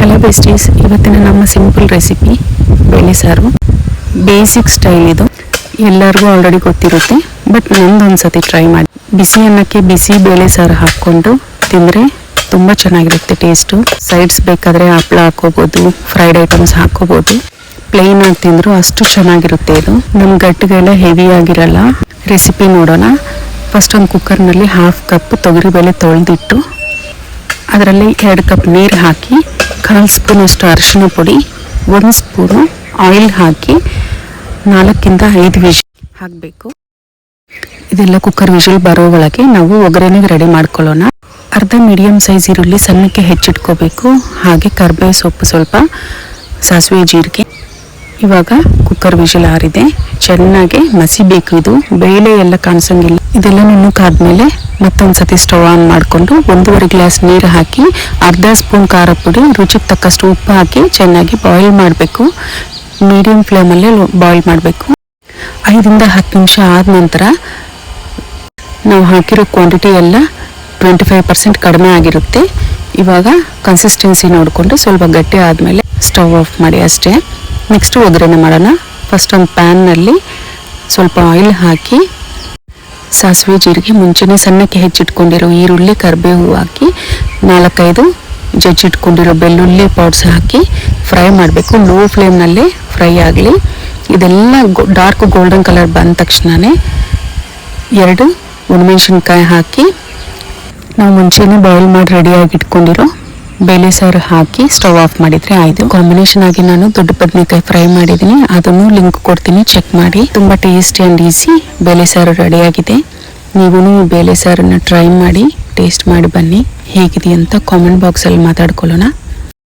Hello besties ಇವತ್ತಿನ ನಮ್ಮ simple recipe ಬೇಳೆ ಸಾರು. ಬೇಸಿಕ್ ಸ್ಟೈಲ್ ಇದು. ಎಲ್ಲರಿಗೂ ಆಲ್ರೆಡಿ ಗೊತ್ತಿರುತ್ತೆ ಬಟ್ ನಂದು ಒಂದ್ಸತಿ ಟ್ರೈ ಮಾಡಿ. ಬಿಸಿ ಅನ್ನಕ್ಕೆ ಬಿಸಿ ಬೇಳೆ ಸಾರು ಹಾಕ್ಕೊಂಡು ತಿಂದರೆ ತುಂಬ ಚೆನ್ನಾಗಿರುತ್ತೆ ಟೇಸ್ಟು ಸೈಡ್ಸ್ ಬೇಕಾದರೆ ಹಪ್ಳ ಹಾಕೋಬೋದು ಫ್ರೈಡ್ ಐಟಮ್ಸ್ ಹಾಕೋಬೋದು ಪ್ಲೇನ್ ಆಗಿ ತಿಂದರೂ ಅಷ್ಟು ಚೆನ್ನಾಗಿರುತ್ತೆ ಇದು. ನಮ್ಮ ಗಟ್ಟಿಗೆಲ್ಲ ಹೆವಿ ಆಗಿರಲ್ಲ. ರೆಸಿಪಿ ನೋಡೋಣ. ಫಸ್ಟ್ ಒಂದು ಕುಕ್ಕರ್ನಲ್ಲಿ ಹಾಫ್ ಕಪ್ ತೊಗರಿಬೇಳೆ ತೊಳೆದಿಟ್ಟು, ಅದರಲ್ಲಿ ಎರಡು ಕಪ್ ನೀರು ಹಾಕಿ ಕಾಲು ಸ್ಪೂನಷ್ಟು ಅರಿಶಿನ ಪುಡಿ, ಒಂದು ಸ್ಪೂನು ಆಯಿಲ್ ಹಾಕಿ ನಾಲ್ಕಿಂದ ಐದು ವಿಷಲ್ ಹಾಕಬೇಕು. ಇದೆಲ್ಲ ಕುಕ್ಕರ್ ವಿಷಲ್ ಬರೋ ಒಳಗೆ ನಾವು ಒಗ್ಗರಣೆಗೆ ರೆಡಿ ಮಾಡ್ಕೊಳ್ಳೋಣ. ಅರ್ಧ ಮೀಡಿಯಮ್ ಸೈಜ್ ಈರುಳ್ಳಿ ಸಣ್ಣಕ್ಕೆ ಹೆಚ್ಚಿಟ್ಕೋಬೇಕು. ಹಾಗೆ ಕರ್ಬೇವು ಸೊಪ್ಪು ಸ್ವಲ್ಪ ಸಾಸಿವೆ ಜೀರಿಗೆ ಇವಾಗ ಕುಕ್ಕರ್ ವಿಷಲ್ ಆರಿದೆ. ಚೆನ್ನಾಗಿ ಮಸಿಬೇಕು ಇದು. ಬೇಳೆ ಎಲ್ಲ ಕಾಣಿಸಂಗಿಲ್ಲ. ಇದೆಲ್ಲ ನುಣ್ಣಕ್ಕಾದ್ಮೇಲೆ ಮತ್ತೊಂದ್ಸತಿ ಸ್ಟವ್ ಆನ್ ಮಾಡಿಕೊಂಡು ಒಂದೂವರೆ ಗ್ಲಾಸ್ ನೀರು ಹಾಕಿ ಅರ್ಧ ಸ್ಪೂನ್ ಖಾರ ಪುಡಿ, ರುಚಿಗೆ ತಕ್ಕಷ್ಟು ಉಪ್ಪು ಹಾಕಿ ಚೆನ್ನಾಗಿ ಬಾಯ್ಲ್ ಮಾಡಬೇಕು. ಮೀಡಿಯಂ ಫ್ಲೇಮಲ್ಲೇ ಬಾಯ್ಲ್ ಮಾಡಬೇಕು. ಐದರಿಂದ ಹತ್ತು ನಿಮಿಷ ಆದ ನಂತರ ನಾವು ಹಾಕಿರೋ ಕ್ವಾಂಟಿಟಿ ಎಲ್ಲ ಟ್ವೆಂಟಿ ಫೈವ್ ಪರ್ಸೆಂಟ್ ಕಡಿಮೆ ಆಗಿರುತ್ತೆ. ಇವಾಗ ಕನ್ಸಿಸ್ಟೆನ್ಸಿ ನೋಡಿಕೊಂಡು ಸ್ವಲ್ಪ ಗಟ್ಟಿ ಆದಮೇಲೆ ಸ್ಟವ್ ಆಫ್ ಮಾಡಿ ಅಷ್ಟೇ. ನೆಕ್ಸ್ಟ್ ಒಗ್ಗರಣೆ ಮಾಡೋಣ. ಫಸ್ಟ್ ಒಂದು ಪ್ಯಾನ್ನಲ್ಲಿ ಸ್ವಲ್ಪ ಆಯಿಲ್ ಹಾಕಿ, ಸಾಸಿವೆ ಜೀರಿಗೆ, ಮುಂಚೆನೇ ಸಣ್ಣಕ್ಕೆ ಹೆಚ್ಚಿಟ್ಕೊಂಡಿರೋ ಈರುಳ್ಳಿ, ಕರಿಬೇವು ಹಾಕಿ, ನಾಲ್ಕೈದು ಜಜ್ಜಿಟ್ಕೊಂಡಿರೋ ಬೆಳ್ಳುಳ್ಳಿ ಪೌಡ್ಸ್ ಹಾಕಿ ಫ್ರೈ ಮಾಡಬೇಕು. ಲೋ ಫ್ಲೇಮ್ನಲ್ಲಿ ಫ್ರೈ ಆಗಲಿ. ಇದೆಲ್ಲ ಡಾರ್ಕ್ ಗೋಲ್ಡನ್ ಕಲರ್ ಬಂದ ತಕ್ಷಣವೇ ಎರಡು ಒಣಮೆಣಸಿನ್ಕಾಯಿ ಹಾಕಿ, ನಾವು ಮುಂಚೆನೇ ಬಾಯ್ಲ್ ಮಾಡಿ ರೆಡಿಯಾಗಿ ಇಟ್ಕೊಂಡಿರೋ ಬೇಳೆ ಸಾರು ಹಾಕಿ ಸ್ಟವ್ ಆಫ್ ಮಾಡಿದ್ರೆ ಆಯ್ತು. ಕಾಂಬಿನೇಷನ್ ಆಗಿ ನಾನು ದೊಡ್ಡ ಬದನೆಕಾಯಿ ಫ್ರೈ ಮಾಡಿದ್ದೀನಿ. ಅದನ್ನು ಲಿಂಕ್ ಕೊಡ್ತೀನಿ ಚೆಕ್ ಮಾಡಿ. ತುಂಬಾ ಟೇಸ್ಟಿ ಆ್ಯಂಡ್ ಈಸಿ ಬೇಳೆ ಸಾರು ರೆಡಿಯಾಗಿದೆ. ನೀವು ಬೇಳೆ ಸಾರನ್ನ ಟ್ರೈ ಮಾಡಿ ಟೇಸ್ಟ್ ಮಾಡಿ ಬನ್ನಿ. ಹೇಗಿದೆ ಅಂತ ಕಾಮೆಂಟ್ ಬಾಕ್ಸಲ್ಲಿ ಮಾತಾಡ್ಕೊಳ್ಳೋಣ.